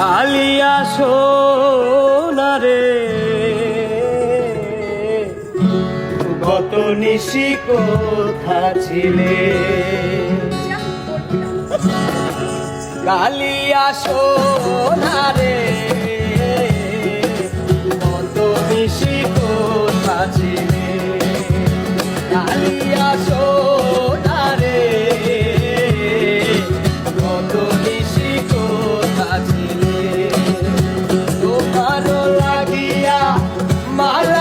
কালিয়া সোনারে গত নিশি কোথা ছিলে? কালিয়া সোনারে 말라.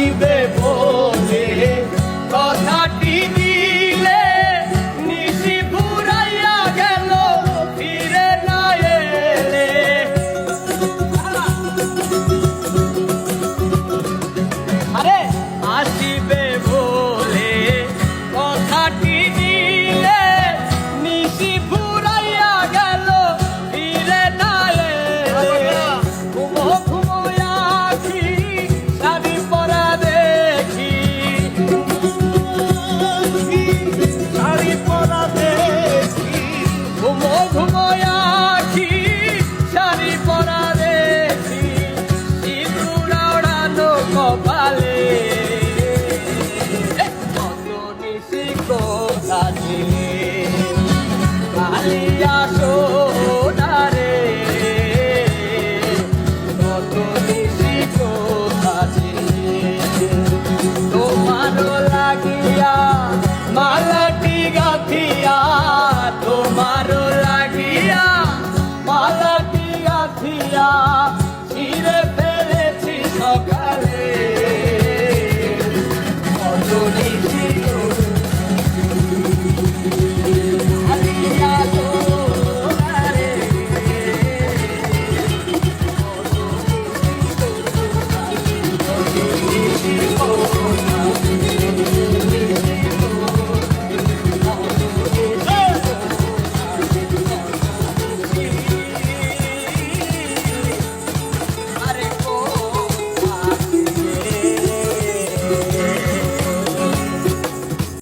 দিবে বলে কথাটি দিলে নিশি ঘুরাইয়া গেল ফিরে না আরে আসিবে